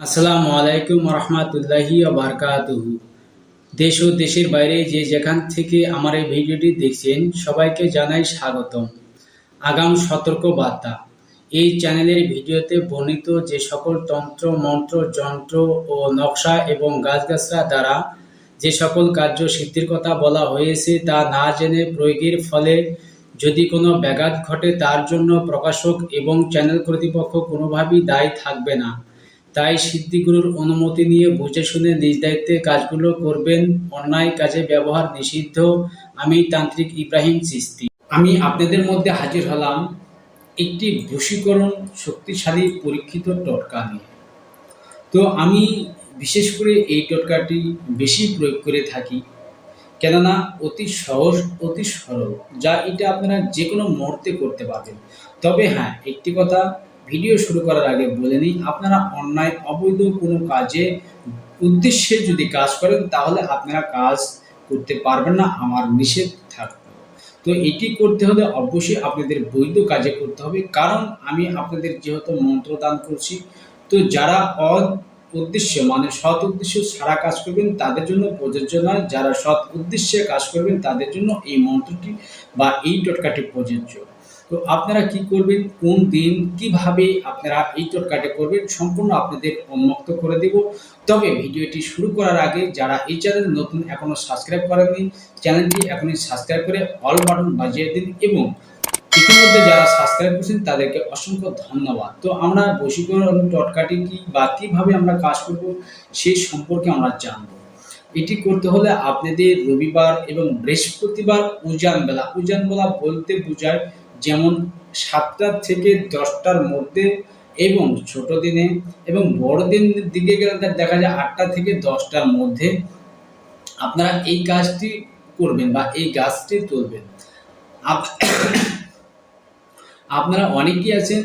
আসসালামু আলাইকুম রহমতুল্লাহি বারকাতুহু দেশ ও দেশের বাইরে যে যেখান থেকে আমার এই ভিডিওটি দেখছেন, সবাইকে জানাই স্বাগতম। আগাম সতর্ক বার্তা এই চ্যানেলের ভিডিওতে বর্ণিত যে সকল তন্ত্র, মন্ত্র, যন্ত্র ও নকশা এবং গাছগাছরা দ্বারা যে সকল কার্য সিদ্ধির কথা বলা হয়েছে তা না জেনে প্রয়োগের ফলে যদি কোনো ব্যাঘাত ঘটে তার জন্য প্রকাশক এবং চ্যানেল কর্তৃপক্ষ কোনোভাবেই দায়ী থাকবে না। তাই সিদ্ধিগুরুর অনুমতি নিয়ে বুঝে শুনে নিজ দায়িত্বে কাজগুলো করবেন। অন্যায় কাজে ব্যবহার নিষিদ্ধ। আমি তান্ত্রিক ইব্রাহিম চিস্তি আমি আপনাদের মধ্যে হাজির হলাম একটি বশীকরণ শক্তিশালী পরীক্ষিত টটকা নিয়ে। তো আমি বিশেষ করে এই টটকাটি বেশি প্রয়োগ করে থাকি, কেননা অতি সহজ, অতি সরল, যা এটা আপনারা যে কোনো মুহূর্তে করতে পারবেন। তবে হ্যাঁ একটি কথা ভিডিও শুরু করার আগে বলে নিই, আপনারা অন্যায়, অবৈধ কোনো কাজে উদ্দেশ্যে যদি কাজ করেন, তাহলে আপনারা কাজ করতে পারবেন না, আমার নিষেধ থাকবে। তো এটি করতে হলে অবশ্যই আপনাদের বৈধ কাজে করতে হবে, কারণ আমি আপনাদের যেহেতু মন্ত্র দান করছি, তো যারা অ উদ্দেশ্য মানে সৎ উদ্দেশ্য সারা কাজ করবেন, তাদের জন্য প্রযোজ্য নয়। যারা সৎ উদ্দেশ্যে কাজ করবেন, তাদের জন্য এই মন্ত্রটি বা এই টটকাটি প্রযোজ্য। তো আপনারা কি করবেন? কোন দিন কীভাবে আপনারা এই টটকাটি করবেন সম্পূর্ণ আপনাদের উন্মুক্ত করে দেব। তবে ভিডিওটি শুরু করার আগে যারা এই চ্যানেল নতুন এখনও সাবস্ক্রাইব করেননি, চ্যানেলটি এখনই সাবস্ক্রাইব করে অল বাটন বাজিয়ে দিন এবং ইতিমধ্যে যারা সাবস্ক্রাইব করছেন তাদেরকে অসংখ্য ধন্যবাদ। তো আমরা বশীকরণ টটকাটি কি বা কীভাবে আমরা কাজ করব সেই সম্পর্কে আমরা জানব। এটি করতে হলে আপনাদের রবিবার এবং বৃহস্পতিবার উজান বেলা উজান বেলা বলতে বোঝায় যেমন সাতটা থেকে দশটার মধ্যে এবং ছোট দিনে এবং বড় দিন দিকে গেলে দেখা যায় আটটা থেকে দশটার মধ্যে আপনারা এই কাজটি করবেন বা এই গাছটি তুলবেন। আপনারা অনেকেই আছেন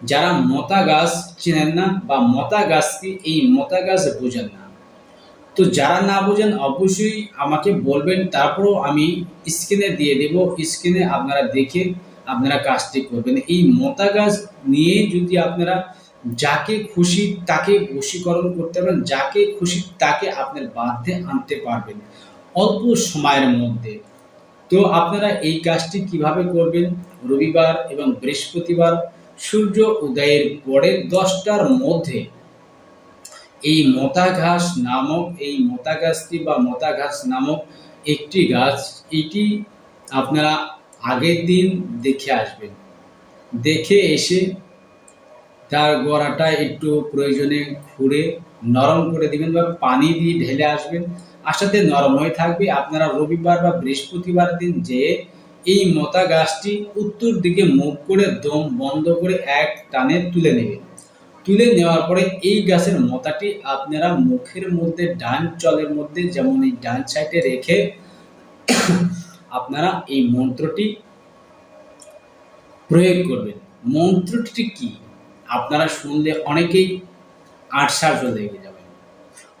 যারা মতা গাছ চেনেন না বা মতা গাছকে এই মতা গাছ বোঝেন না। তো যারা না বোঝেন অবশ্যই আমাকে বলবেন, তারপরও আমি স্ক্রিনে দিয়ে দেব, স্ক্রিনে আপনারা দেখে আপনারা কাজটি করবেন। এই মতা গাছ নিয়ে যদি আপনারা যাকে খুশি তাকে বশীকরণ করতে পারেন, যাকে খুশি তাকে আপনার বাধ্যে আনতে পারবেন অল্প সময়ের মধ্যে। তো আপনারা এই কাজটি কীভাবে করবেন? রবিবার এবং বৃহস্পতিবার সূর্য উদয়ের পরে দশটার মধ্যে এই মতা ঘাস নামক, এই মতা গাছটি বা মতা ঘাস নামক একটি গাছ, এটি আপনারা আগের দিন দেখে আসবেন। দেখে এসে তার গোড়াটা একটু প্রয়োজনে খুঁড়ে নরম করে দিবেন বা পানি দিয়ে ঢেলে আসবেন। আসাতে নরম হয়ে থাকবে আপনারা রবিবার বা বৃহস্পতিবার দিন যে এই মতা গাছটি উত্তর দিকে মুখ করে দম বন্ধ করে এক টানে তুলে নেবেন। তুলে নেওয়ার পরে এই গাছের মতাটি আপনারা মুখের মধ্যে ডান চলের মধ্যে যেমন এই ডান সাইডে রেখে আপনারা এই মন্ত্রটি প্রয়োগ করবেন। মন্ত্রটি কি? আপনারা শুনলে অনেকেই আটসার লেগে যাবেন।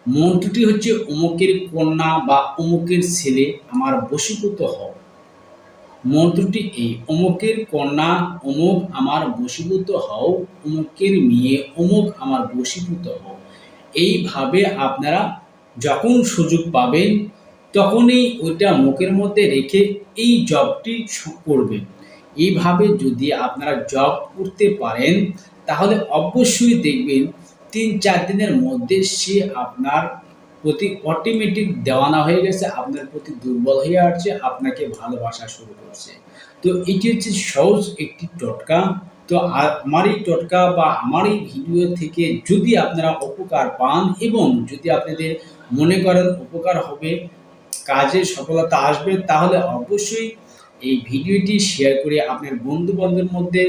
মন্ত্রটি হচ্ছে অমুকের কন্যা বা অমুকের ছেলে আমার বশীভূত হও। মন্ত্রটি এই, অমুকের কন্যা অমুক আমার বশীভূত হও, অমুকের মেয়ে অমুক আমার বশীভূত হও। এইভাবে আপনারা যখন সুযোগ পাবেন তখনই ওইটা মুখের মধ্যে রেখে এই জবটি করবেন এইভাবে যদি আপনারা জব করতে পারেন, তাহলে অবশ্যই দেখবেন তিন চার দিনের মধ্যে সে আপনার প্রতি অটোমেটিক দেওয়ানা হয়ে গেছে, আপনার প্রতি দুর্বল হয়ে আসছে, আপনাকে ভালোবাসা শুরু করছে। তো এটি হচ্ছে সহজ একটি টটকা। তো আমার এই টটকা বা আমার এই ভিডিও থেকে যদি আপনারা উপকার পান এবং যদি আপনাদের মনে করেন উপকার হবে কাজে সফলতা আসবে, তাহলে অবশ্যই এই ভিডিওটি শেয়ার করে আপনার বন্ধু বান্ধবের মধ্যে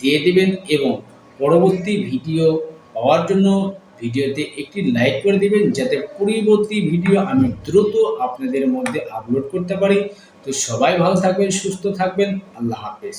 দিয়ে দেবেন এবং পরবর্তী ভিডিও পাওয়ার জন্য ভিডিওতে একটি লাইক করে দেবেন, যাতে পরবর্তী ভিডিও আমি দ্রুত আপনাদের মধ্যে আপলোড করতে পারি। তো সবাই ভালো থাকবেন, সুস্থ থাকবেন, আল্লাহ হাফেজ।